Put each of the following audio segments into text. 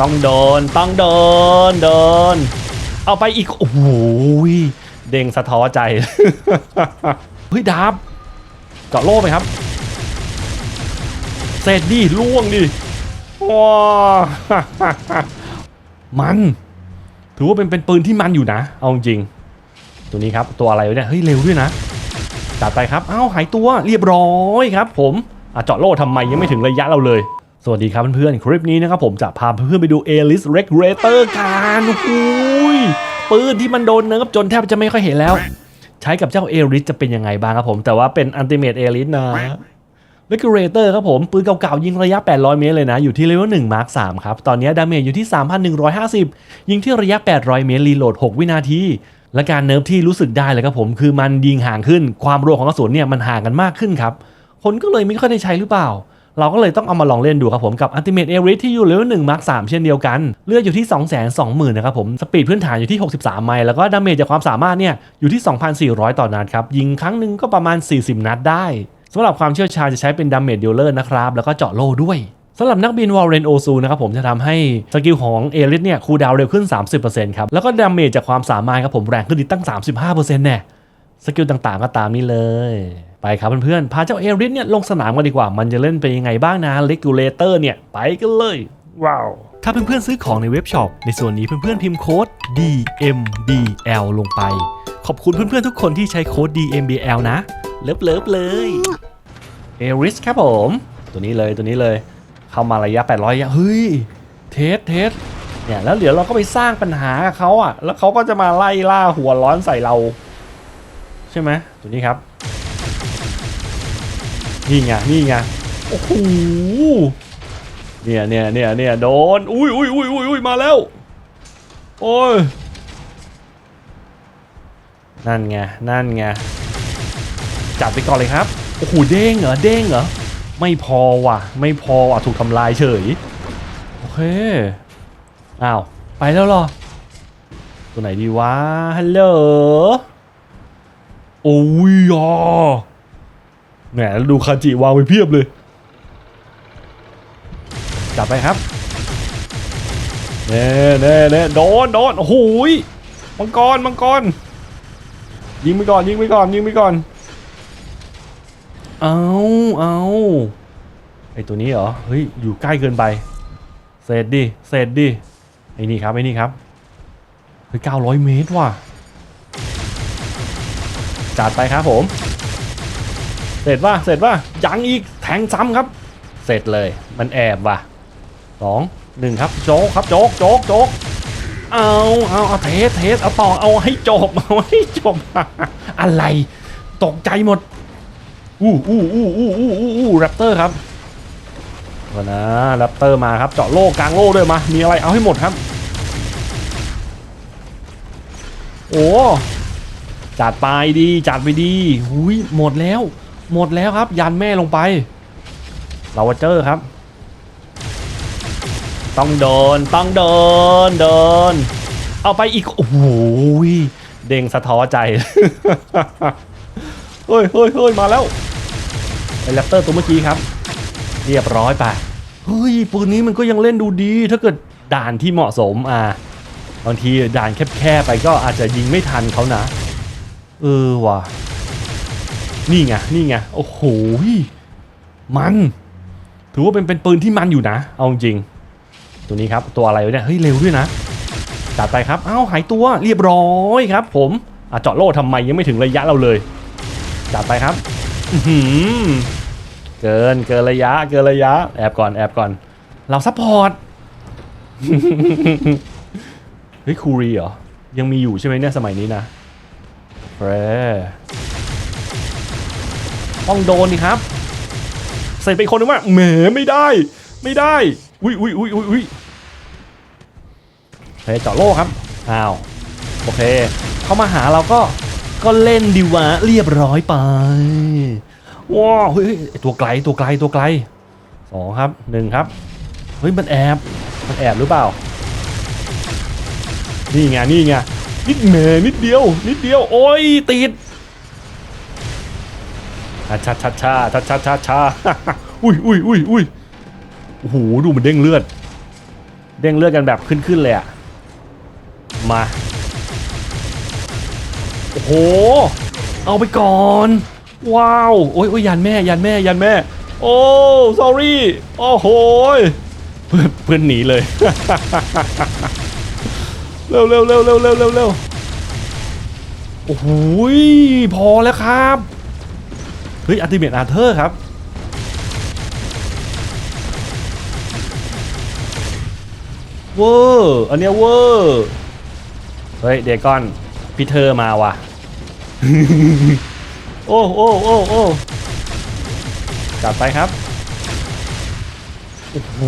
ต้องโดนต้องโดนโดน เอาไปอีก โอ้โหเด้งสะท้อใจ เฮ้ยดาบเจาะโล่ไหมครับเสร็จดิล่วงดิว้ามัน ถือว่าเป็นเป็นปืนที่มันอยู่นะ เอาจริง ตัวนี้ครับตัวอะไรเนี่ยเฮ้ยเร็วด้วยนะจัดไปครับ เอ้าหายตัวเรียบร้อยครับ ผมอะเจาะโล่ทำไมยังไม่ถึงระยะเราเลย สวัสดีครับเพื่อนๆ คลิปนี้นะครับผมจะพาเพื่อนๆไปดู a l i s Regulator กันโอ้โหยปืนที่มันโดนเนิร์ฟจนแทบจะไม่ค่อยเห็นแล้ว ใช้กับเจ้า a l i s จะเป็นยังไงบ้างครับผม แต่ว่าเป็น Ultimate a l i s นะ Regulator ครับผม ปืนเก่าๆ ยิงระยะ 800 เมตรเลยนะ อยู่ที่เลเวล1 Mark 3ครับ ตอนนี้ดาเมจอยู่ที่ 3,150 ยิงที่ระยะ 800 เมตรรีโหลด 6 วินาทีและการเนิร์ฟที่รู้สึกได้เลยครับผมคือมันยิงห่างขึ้น ความรัวของกระสุนเนี่ยมันห่างกันมากขึ้นครับคนก็เลยไม่ค่อยได้ใช้หรือเปล่า เราก็เลยต้องเอามาลองเล่นดูครับผมกับ Ultimate a r i s ที่อยู่เลเวล1 Mark 3 เช่นเดียวกัน เลือดอยู่ที่ 220,000นะครับผม สปีดพื้นฐานอยู่ที่ 63 ไมล์ แล้วก็ดาเมจจากความสามารถเนี่ยอยู่ที่ 2,400 ต่อนัดครับ ยิงครั้งหนึ่งก็ประมาณ 40 นัดได้สำหรับความเชี่ยวชาญจะใช้เป็นดาเมจเดลเลอร์นะครับ แล้วก็เจาะโล่ด้วยสำหรับนักบินวอลเรนโอซูนะครับผมจะทำให้สกิลของเอริสเนี่ยคูดาวเร็วขึ้น 30%ครับ แล้วก็ดาเมจจากความสามารถครับผมแรงขึ้นอีกตั้ง 35%แน่ สกิลต่างๆก็ตามนี้เลย ไปครับเพื่อนๆ พาเจ้าเอริสเนี่ยลงสนามกันดีกว่า มันจะเล่นเป็นยังไงบ้างนะเลกูเลเตอร์เนี่ย ไปกันเลย ว้าว ถ้าเพื่อนๆซื้อของในเว็บช็อป ในส่วนนี้เพื่อนๆพิมพ์โค้ด DMBL ลงไป ขอบคุณเพื่อนๆทุกคนที่ใช้โค้ด DMBL นะ เลิฟๆเลยเอริสครับผม ตัวนี้เลยตัวนี้เลย เข้ามาระยะ 800ยะเฮ้ย เทสเทสเนี่ยแล้วเดี๋ยวเราก็ไปสร้างปัญหากับเขาอะ แล้วเขาก็จะมาไล่ล่าหัวร้อนใส่เรา ใช่ไหมตัวนี้ครับ นี่ไงนี่ไงโอ้โหเนี่ยเนี่ยเนี่ยเนี่ยโดนอุ้ยอุ้ยอุ้ยอุ้ยอุ้ยมาแล้ว โอ้ยนั่นไงนั่นไงจัดไปก่อนเลยครับโอ้โหเด้งเหรอเด้งเหรอไม่พอว่ะ ไม่พอว่ะถูกทำลายเฉยโอเคอ้าวไปแล้วหรอ ตัวไหนดีวะฮัลโหล อ้ยอแหมดูคาจิวางไว้เพียบเลย จับไปครับเน่เน่เน่โดนโดนโอ้โหยมังกรมังกรยิงไปก่อนยิงไปก่อนยิงไปก่อน เอาเอาไอตัวนี้เหรอ เฮ้ย อยู่ใกล้เกินไป เสร็จดิ เสร็จดิ ไอ้นี่ครับ ไอ้นี่ครับ เฮ้ยเก้าร้อยเมตรว่ะ จัดไปครับผม เสร็จป่ะเสร็จป่ะยังอีกแทงซ้ำครับ เสร็จเลยมันแอบว่ะสองหนึ่งครับโจ๊กครับโจ๊กโจ๊กโจ๊กเอาเอาเอาเทสเทสเอาต่อเอาให้จบเอาให้จบอะไร ตกใจหมดอู้อู้อู้อู้อู้อู้อู้แรปเตอร์ครับก่อนนะแรปเตอร์มาครับเจาะโล่กลางโล่ด้วยมามีอะไรเอาให้หมดครับ โอ้ จัดไปดีจัดไปดีหุยหมดแล้ว หมดแล้วครับ ยันแม่ลงไป เราเจอร์ครับ ต้องโดนต้องโดนโดน เอาไปอีก โอ้โหยเด้งสะท้อใจ เฮ้ยเฮ้ยเฮ้ยมาแล้วไอ้แรปเตอร์ตัวเมื่อกี้ครับ เรียบร้อยไปเฮ้ยปืนนี้มันก็ยังเล่นดูดี ถ้าเกิดด่านที่เหมาะสมอะบางทีด่านแคบๆไปก็อาจจะยิงไม่ทันเขานะ เออว่ะ นี่ไง นี่ไง โอ้โห มัน ถือว่าเป็นเป็นปืนที่มันอยู่นะ เอาจริง ตัวนี้ครับ ตัวอะไรเนี่ย เฮ้ย เร็วด้วยนะ จัดไปครับ เอ้า หายตัว เรียบร้อยครับ ผมอะเจาะโล่ทำไมยังไม่ถึงระยะเราเลย จัดไปครับเกิน เกินระยะ เกินระยะ แอบก่อน แอบก่อน เราซัพพอร์ต เฮ้ย คูรีเหรอ ยังมีอยู่ใช่ไหมเนี่ยสมัยนี้นะ เฟรต้องโดนดิครับ ใส่ไปคนนึงว่าแหมไม่ได้ ไม่ได้อุ้ยอุ้ยอุ้ยอุ้ยอุ้ยเฮ้ยเจาะโล่ครับอ้าวโอเค เข้ามาหาเราก็ก็เล่นดีวะเรียบร้อยไปว้าวเฮ้ยเฮ้ยไอ้ตัวไกลตัวไกลตัวไกลสองครับหนึ่งครับเฮ้ยมันแอบมันแอบหรือเปล่า นี่ไงนี่ไง นิดเมนิดเดียว นิดเดียว โอ้ยติดชาชาชาชาชาชาชาชาอุ้ยอุ้ยอุ้ยอุ้ยโอ้โหดูมันเด้งเลือด เด้งเลือดกันแบบขึ้นๆเลยอะมาโอ้โห เอาไปก่อน ว้าว โอ้ยโอ้ยยันแม่ ยันแม่ ยันแม่ โอ้ sorry โอ้โห เพื่อนเพื่อนหนีเลย เร็วเร็วเร็วเร็วเร็วเร็วเร็วโอ้โหยพอแล้วครับ เฮ้ยอัติเมตอาเธอร์ครับ เวอร์อันเนี้ยเวอร์เฮ้ยเดก้อนพีเทอร์มาว่ะ โอ้โอ้โอ้โอ้จัดไปครับ โอ้โห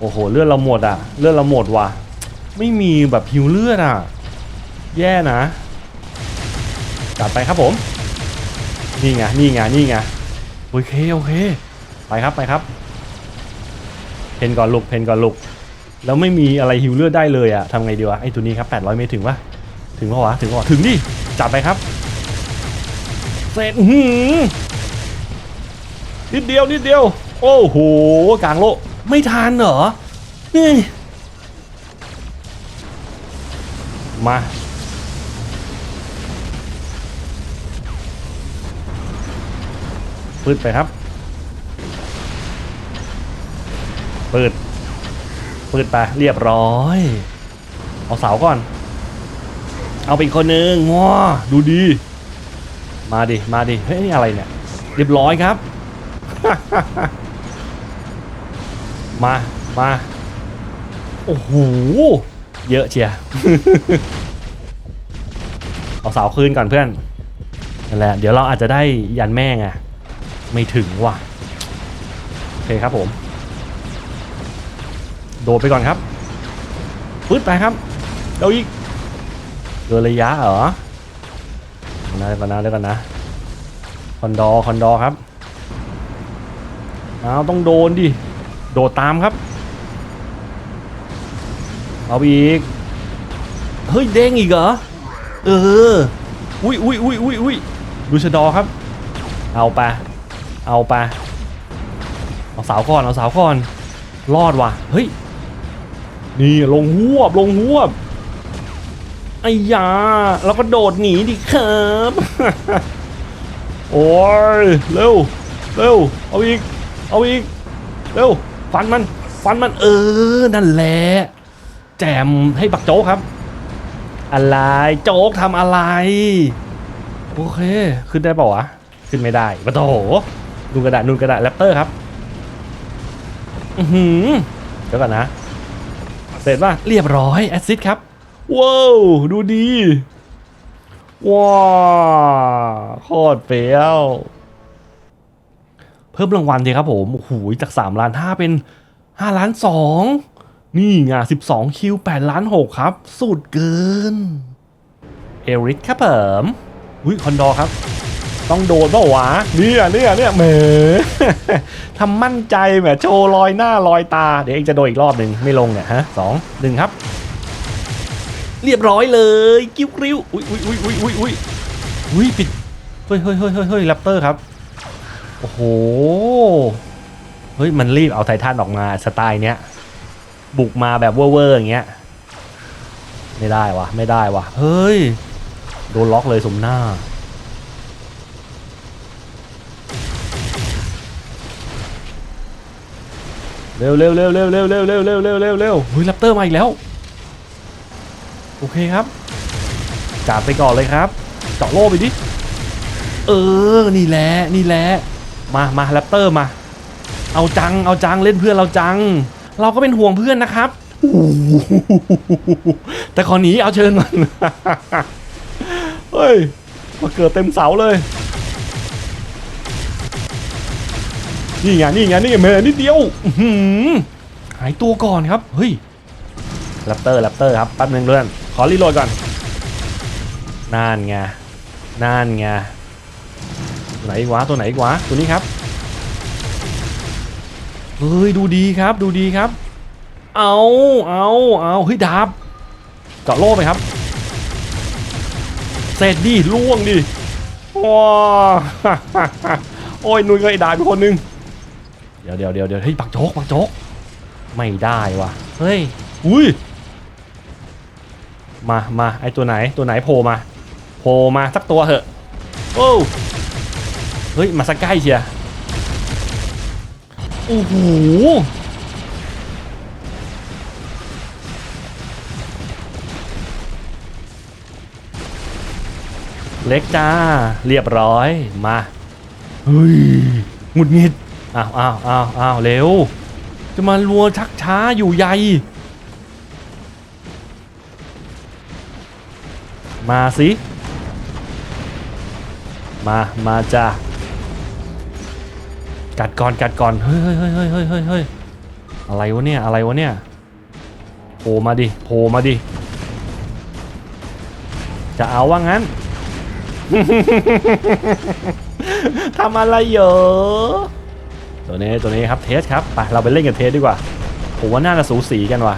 โอ้โหเลือดเราหมดอะ เลือดเราหมดว่ะ ไม่มีแบบหิวเลือดอะ แย่นะจัดไปครับผม นี่ไงนี่ไงนี่ไงโอเคโอเค ไปครับไปครับ เพนก่อนลุกเพนก่อนลุกแล้วไม่มีอะไรหิวเลือดได้เลยอะทำไงดีวะไอ้ตัวนี้ครับ 800 เมตรถึงปะถึงปะวะถึงปะวะถึงดิจับไปครับเสร็จหือนิดเดียวนิดเดียว โอ้โหกลางโลก ไม่ทันเหรอนี่มาปืดไปครับปืดปืดไปเรียบร้อย เอาเสาก่อน เอาไปอีกคนนึงง้อดูดี มาดิ มาดิ เฮ้ยนี่อะไรเนี่ย เรียบร้อยครับ มา มา โอ้โห เยอะเชียร์เอาเสาคืนก่อนเพื่อน นั่นแหละ เดี๋ยวเราอาจจะได้ยันแม่ไง ไม่ถึงว่ะ โอเคครับผม โดดไปก่อนครับปึ๊ดไปครับเดี๋ยวอีกเกินระยะเหรอนะเดี๋ยวก่อนนะเดี๋ยวก่อนนะ คอนดอ คอนดอครับ เอาต้องโดนดิ โดดตามครับ เอาอีก เฮ้ยเด้งอีกเหรอ เออ อุ้ยอุ้ยอุ้ยอุ้ยอุ้ยดูชะดอครับ เอาไป เอาไป เอาสาวก่อน เอาสาวก่อน รอดว่ะ เฮ้ย นี่ ลงหวบ ลงหวบไอ้ยาแล้วก็โดดหนีดิครับ โอ้ย เร็ว เร็ว เอาอีก เอาอีก เร็ว ฟันมัน ฟันมันเออ นั่นแหละแจมให้บักโจ๊กครับ อะไรโจ๊กทำอะไร โอเค ขึ้นได้เปล่าวะ ขึ้นไม่ได้ปะโถนูนกระดาษนูนกระดาษแรปเตอร์ครับ อือหือเดี๋ยวก่อนนะ เสร็จป่ะ เรียบร้อย แอซซิดครับ ว้าว ดูดี ว้าวโคตรเฟี้ยว เพิ่มรางวัลดีครับผมโอ้โหจาก3ล้าน5เป็น5ล้าน2นี่ไง12 คิว8ล้าน6ครับ สุดเกิน เอริกครับผมอุ้ยคอนดอรครับ ต้องโดนเปล่าวะเนี่ยเนี่ยเนี่ยแหมทำมั่นใจแหมโชว์ลอยหน้าลอยตา เดี๋ยวเองจะโดนอีกรอบหนึ่งไม่ลงเนี่ยฮะสองหนึ่งครับ เรียบร้อยเลยกิ้วกริ้วอุ้ยอุ้ยอุ้ยอุ้ยอุ้ยอุ้ยหุยปิดเฮ้ยเฮ้ยเฮ้ยเฮ้ยเฮ้ยแรปเตอร์ครับ อ้โห เฮ้ย มันรีบเอาไททันออกมาสไตล์เนี้ย บุกมาแบบเว่อร์ๆอย่างเงี้ย ไม่ได้วะไม่ได้วะเฮ้ย โดนล็อกเลยสมหน้า เร็วเร็วเร็วเร็วเร็วเร็วเร็วเร็วเร็วเร็วเร็วเฮ้ยแรปเตอร์มาอีกแล้ว โอเคครับจัดไปก่อนเลยครับเจาะโล่ไปดิ เออ นี่แหละ นี่แหละ มามาแรปเตอร์มา เอาจัง เอาจังเล่นเพื่อนเราจัง เราก็เป็นห่วงเพื่อนนะครับ แต่ขอหนีเอาเชิญมัน เฮ้ย มาเกิดเต็มเสาเลย นี่ไงนี่ไงนี่ไงเมย์นิดเดียวหายตัวก่อนครับ เฮ้ยแรปเตอร์แรปเตอร์ครับแป๊บนึงเพื่อนขอรีโหลดก่อนนั่นไงนั่นไง ไหนกวะตัวไหนกวะตัวนี้ครับเฮ้ยดูดีครับดูดีครับ เอาเอาเอาเฮ้ยดาบเจาะโล่ไปครับเสร็จดิล่วงดิว้าโอ้ยนุยก็ไอ้ดาบคนหนึงเดี๋ยวเดี๋ยวเดี๋ยวเดี๋ยวเฮ้ยปักโจกปักโจกไม่ได้ว่ะเฮ้ยอุ้ยมามาไอตัวไหนตัวไหนโผล่มาโผล่มาสักตัวเหอะโอ้ เฮ้ย มาสักใกล้เชียร์โอ้โหเล็กจ้า เรียบร้อยมาเฮ้ยหงุดหงิดอ้าวอ้าวอ้าวอ้าวเร็ว จะมารัวชักช้าอยู่ใหญ่มาสิ มา มาจ้ะ กัดก่อนกัดก่อนเฮ้ยเฮ้ยเฮ้ยเฮ้ยเฮ้ยเฮ้ยอะไรวะเนี่ยอะไรวะเนี่ยโผล่มาดิโผล่มาดิจะเอาว่างั้นทำอะไรเหรอตัวนี้ตัวนี้ครับเทสครับไปเราไปเล่นกับเทสดีกว่าผมว่าน่าจะสูสีกันว่ะ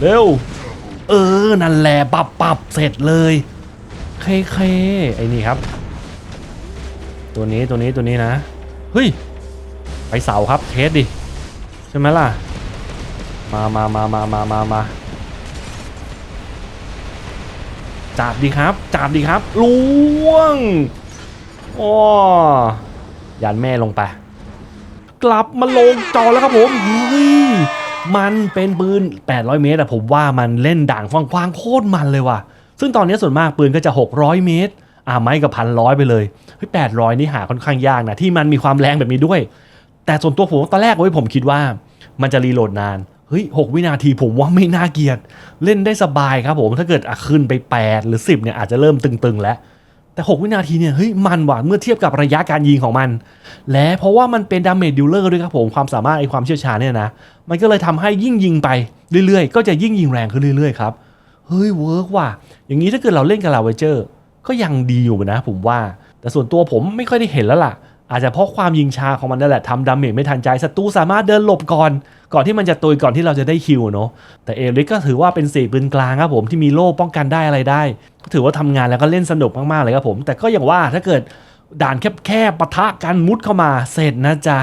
เร็วเออนั่นแหละปับปับเสร็จเลยเคเคไอ้นี่ครับ ตัวนี้ตัวนี้ตัวนี้นะ เฮ้ย ไปเสาครับเทสดิ ใช่ไหมล่ะ มามามามามามามาจับดีครับ จับดีครับล่วงโอ้ยันแม่ลงไป กลับมาลงจอแล้วครับผมเฮ้ยมันเป็นปืน 800 เมตรอะผมว่ามันเล่นด่างฟังควางโคตรมันเลยว่ะ ซึ่งตอนนี้ส่วนมากปืนก็จะ 600 เมตร อ่าไม่กับพันร้อยไปเลยเฮ้ย800นี่หาค่อนข้างยากนะที่มันมีความแรงแบบนี้ด้วย แต่ส่วนตัวผมตอนแรกเว้ยผมคิดว่า มันจะรีโหลดนานเฮ้ย6วินาทีผมว่าไม่น่าเกลียดเล่นได้สบายครับผมถ้าเกิดขึ้นไป 8 หรือ 10เนี่ยอาจจะเริ่มตึงๆ แล้ว แต่ 6 วินาทีเนี่ยเฮ้ยมันว่ะเมื่อเทียบกับระยะการยิงของมัน และเพราะว่ามันเป็นดาเมจดิลเลอร์ด้วยครับผมความสามารถไอความเชี่ยวชาญเนี่ยนะ มันก็เลยทำให้ยิ่งยิงไปเรื่อยๆ ก็จะยิ่งยิงแรงขึ้นเรื่อยๆครับเฮ้ยเวิร์กว่ะอย่างนี้ถ้าเกิดเราเล่นกับลาเวเจอร์ ก็ยังดีอยู่นะผมว่า แต่ส่วนตัวผมไม่ค่อยได้เห็นแล้วล่ะ อาจจะเพราะความยิงชาของมันนั่นแหละทำดาเมจไม่ทันใจศัตรูสามารถเดินหลบก่อน ก่อนที่มันจะตุยก่อนที่เราจะได้คิวเนาะแต่เอริกก็ถือว่าเป็นสี่ปืนกลางครับผมที่มีโล่ป้องกันได้อะไรได้ ก็ถือว่าทำงานแล้วก็เล่นสนุกมากๆเลยครับผม แต่ก็อย่างว่าถ้าเกิดด่านแคบๆปะทะกันมุดเข้ามาเสร็จนะจ๊ะ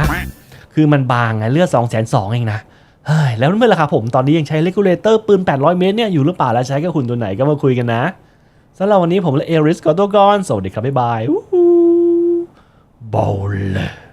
คือมันบางไงเลือด2 2 0 0 0เองนะเฮ้ยแล้วเมื่อไหร่ครับผมตอนนี้ยังใช้เลกูเลเตอร์ปืน 800 เมตรเนี่ยอยู่หรือเปล่าแล้วใช้กับคุณตัวไหนก็มาคุยกันนะ สำหรับวันนี้ผมและเอริสกอตัวกอน สวัสดีครับ บ๊ายบายบอลเลย